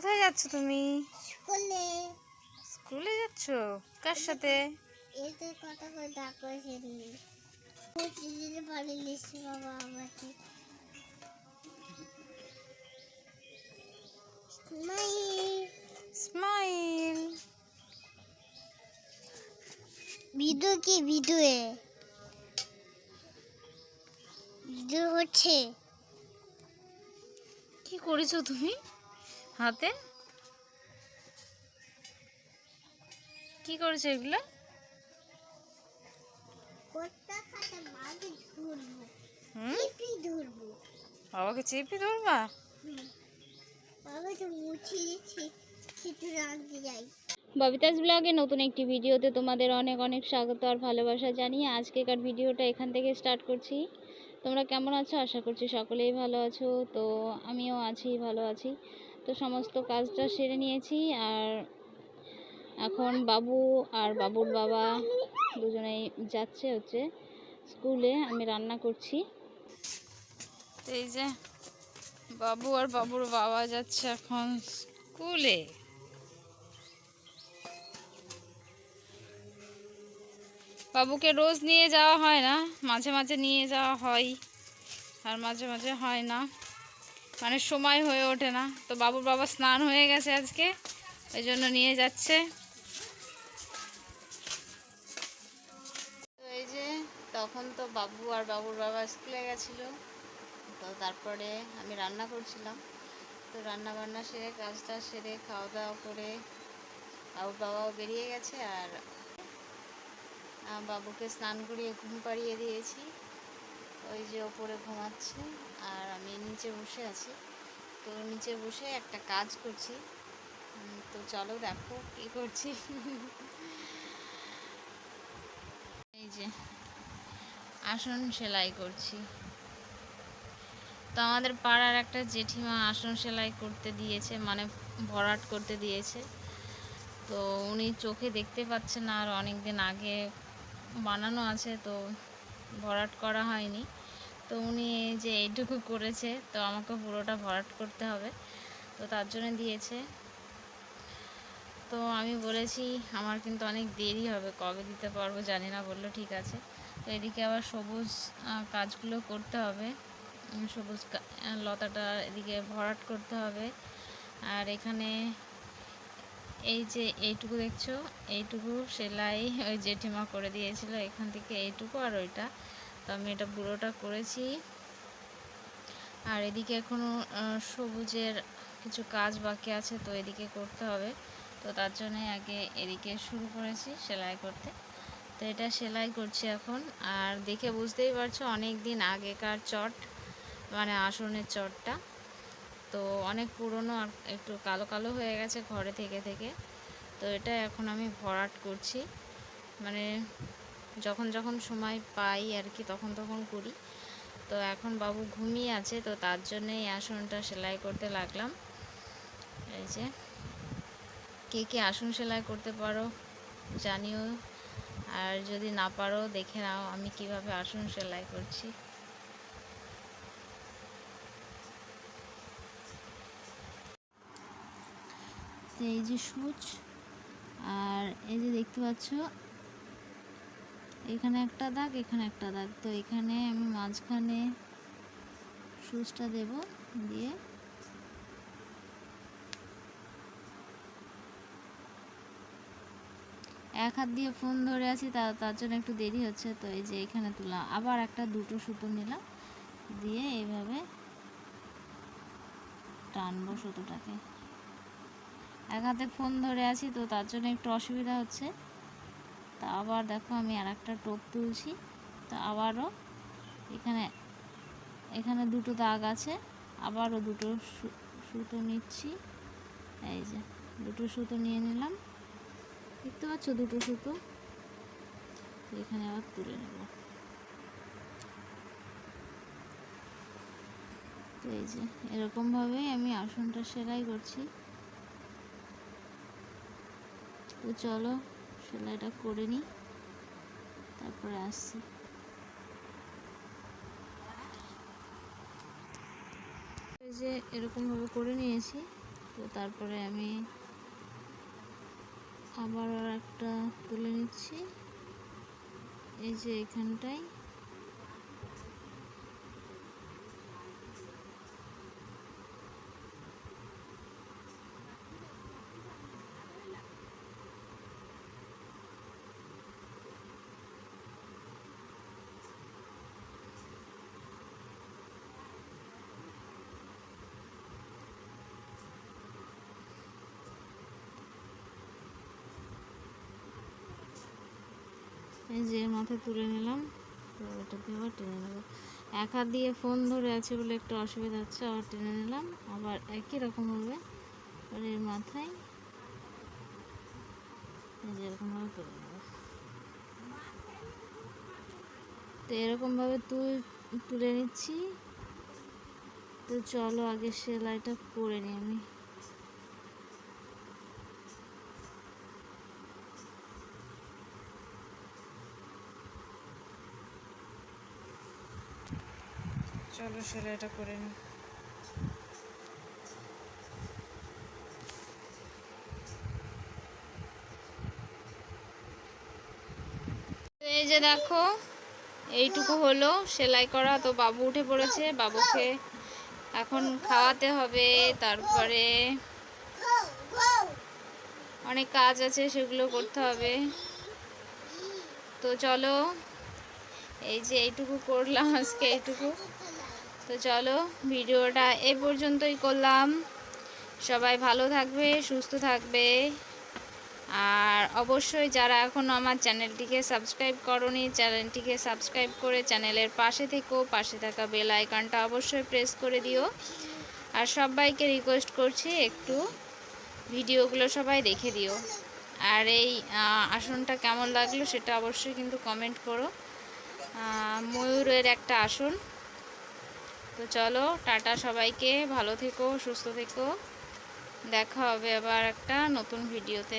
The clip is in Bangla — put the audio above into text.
কোথায় যাচ্ছ তুমি? স্কুলে। স্কুলে যাচ্ছ? কার সাথে? এতে কথা করে ডাক করেছেন প্রতিদিন বাড়ি বাবা আমাকে। স্মাইল। স্মাইল। ভিডিও কি ভিডিওয়ে ভিডিও হচ্ছে। কি করেছ তুমি? হাতে? কি করেছ এগুলো? বাবাকে চেপে ধরবা? হুম। বাবা তো মুছিয়েছি কিছু রাখতে যাই। ববিতাস ব্লগে নতুন একটি ভিডিওতে তোমাদের অনেক অনেক স্বাগত আর ভালোবাসা জানিয়ে আজকেকার ভিডিওটা এখান থেকে স্টার্ট করছি। তোমরা কেমন আছো? আশা করছি সকলেই ভালো আছো। তো আমিও আছি ভালো আছি। তো সমস্ত কাজটা সেরে নিয়েছি আর এখন বাবু আর বাবুর বাবা দুজনেই যাচ্ছে হচ্ছে স্কুলে, আমি রান্না করছি। এই যে বাবু আর বাবুর বাবা যাচ্ছে এখন স্কুলে। বাবুকে রোজ নিয়ে যাওয়া হয় না, মাঝে মাঝে নিয়ে যাওয়া হয় আর মাঝে মাঝে হয় না। মানে সময় হয়ে ওঠে না। তো বাবুর বাবা স্নান হয়ে গেছে আজকে, ওই জন্য নিয়ে যাচ্ছে। এই যে, তখন তো বাবু আর বাবুর বাবা স্কুলে গেছিল। তো তারপরে আমি রান্না করছিলাম। তো রান্না বান্না সেরে, কাজটা সেরে খাওয়া দাওয়া করে বাবুর বাবাও বেরিয়ে গেছে আর বাবুকে স্নান করিয়ে ঘুম পাড়িয়ে দিয়েছি। ওই যে ওপরে ঘুমাচ্ছে আর আমি নিচে বসে আছি। তো নিচে বসে একটা কাজ করছি। তো চলো দেখো কী করছি। এই যে, আসন সেলাই করছি। তো আমাদের পাড়ার একটা জেঠিমা আসন সেলাই করতে দিয়েছে মানে ভরাট করতে দিয়েছে। তো উনি চোখে দেখতে পাচ্ছে না আর অনেক দিন আগে বানানো আছে, তো ভরাট করা হয়নি। তো উনি যে এইটুকু করেছে, তো আমাকে পুরোটা ভরাট করতে হবে। তো তার জন্য দিয়েছে। তো আমি বলেছি, আমার কিন্তু অনেক দেরি হবে, কবে দিতে পারব জানি না। বলল, ঠিক আছে। তো এদিকে আবার সবুজ কাজগুলো করতে হবে। সবুজ লতাটা এদিকে ভরাট করতে হবে। আর এখানে এই যে এইটুকু দেখছ, এইটুকু সেলাই ওই জেঠিমা করে দিয়েছিল। এখান থেকে এইটুকু আর ওইটা। আমি এটা পুরোটা করেছি। আর এদিকে এখনও সবুজের কিছু কাজ বাকি আছে, তো এদিকে করতে হবে। তো তার জন্যে আগে এদিকে শুরু করেছি সেলাই করতে। তো এটা সেলাই করছি এখন। আর দেখে বুঝতেই পারছ অনেক দিন আগেকার চট মানে আসনের চটটা। তো অনেক পুরনো আর একটু কালো কালো হয়ে গেছে ঘরে থেকে থেকে। তো এটা এখন আমি ভরাট করছি। মানে যখন যখন সময় পাই আর কি, তখন তখন করি। তো এখন বাবু ঘুমিয়ে আছে, তো তার জন্যে এই আসনটা সেলাই করতে লাগলাম। এই যে, কে কে আসন সেলাই করতে পারো জানিও। আর যদি না পারো, দেখে নাও আমি কীভাবে আসন সেলাই করছি। এই যে সুচ, আর এই যে দেখতে পাচ্ছ এখানে একটা দাগ, এখানে একটা দাগ। তো এখানে আমি মাঝখানে সুচটা দেব দিয়ে এক হাত দিয়ে ফোন ধরে আছি, তা, তার জন্য একটু দেরি হচ্ছে। তো এই যে এখানে তুললাম আবার একটা দুটো সুতো নিলাম দিয়ে এইভাবে টানবো সুতোটাকে। এক হাতে ফোন ধরে আছি, তো তার জন্য একটু অসুবিধা হচ্ছে। তা আবার দেখো আমি আর একটা টোপ তুলছি। তো আবারও এখানে এখানে দুটো দাগ আছে। আবারও দুটো সুতো নিচ্ছি। এই যে, দুটো সুতো নিয়ে নিলাম। দেখতে পাচ্ছ দুটো সুতো? এখানে আবার তুলে নেব। তো এই যে, এরকমভাবেই আমি আসনটা সেলাই করছি। তো চলো সেলাইটা করে নিই। তারপরে আসছি। যে এরকমভাবে করে নিয়েছি, তো তারপরে আমি আবার একটা তুলে নিচ্ছি। এই যে এখানটায়। এই যে মাথায় তুলে নিলাম, তো এটা দিয়ে আবার টেনে নেব। এক হাত দিয়ে ফোন ধরে আছে বলে একটু অসুবিধা হচ্ছে, আবার টেনে নিলাম, আবার একই রকম হবে। আর এর মাথায় এই যে তুলে নেব। তো এরকমভাবে তুল, তুলে নিচ্ছি। তো চলো আগে সেলাইটা করে নিই আমি। চলো সেলাইটা করে নিই এই যে দেখো, এইটুকু হলো সেলাই করা। তো বাবু উঠে পড়েছে, বাবুকে এখন খাওয়াতে হবে, তারপরে অনেক কাজ আছে, সেগুলো করতে হবে। তো চলো, এই যে এইটুকু করলাম আজকে এইটুকু। তো চলো ভিডিওটা এ পর্যন্তই করলাম। সবাই ভালো থাকবে, সুস্থ থাকবে। আর অবশ্যই যারা এখনও আমার চ্যানেলটিকে সাবস্ক্রাইব করনি, চ্যানেলটিকে সাবস্ক্রাইব করে চ্যানেলের পাশে থেকো, পাশে থাকা বেল আইকনটা অবশ্যই প্রেস করে দিও। আর সবাইকে রিকোয়েস্ট করছি একটু ভিডিওগুলো সবাই দেখে দিও। আর এই আসনটা কেমন লাগল সেটা অবশ্যই কিন্তু কমেন্ট করো। ময়ূরের একটা আসন। তো চলো টাটা সবাইকে ভালো থেকো সুস্থ থেকো। দেখা হবে আবার একটা নতুন ভিডিওতে।